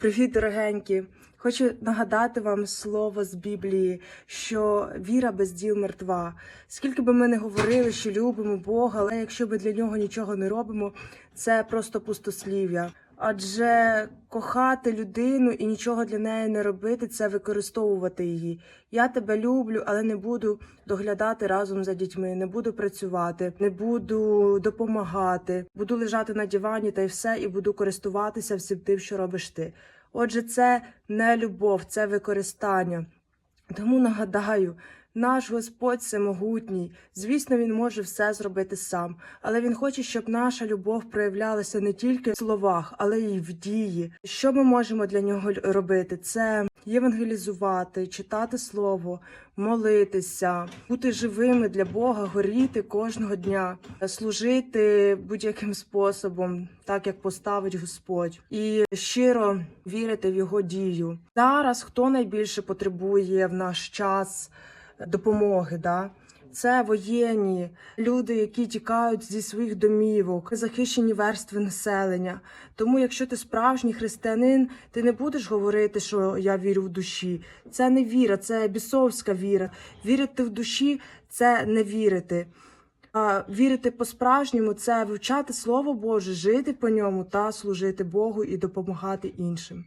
Привіт, дорогенькі! Хочу нагадати вам слово з Біблії, що віра без діл мертва. Скільки би ми не говорили, що любимо Бога, але якщо ми для нього нічого не робимо, це просто пустослів'я. Адже кохати людину і нічого для неї не робити це використовувати її. Я тебе люблю, але не буду доглядати разом за дітьми, не буду працювати, не буду допомагати, буду лежати на дивані та й все, і буду користуватися всім тим, що робиш ти. Отже, це не любов, це використання. Тому нагадаю, наш Господь всемогутній. Звісно, він може все зробити сам, але він хоче, щоб наша любов проявлялася не тільки в словах, але й в дії. Що ми можемо для нього робити? Це євангелізувати, читати слово, молитися, бути живими для Бога, горіти кожного дня, служити будь-яким способом, так як поставить Господь, і щиро вірити в його дію. Зараз хто найбільше потребує в наш час допомоги? Да? Це воєнні люди, які тікають зі своїх домівок, захищені верстви населення. Тому, якщо ти справжній християнин, ти не будеш говорити, що я вірю в душі. Це не віра, це бісовська віра. Вірити в душі це не вірити. А вірити по-справжньому це вивчати Слово Боже, жити по ньому та служити Богу і допомагати іншим.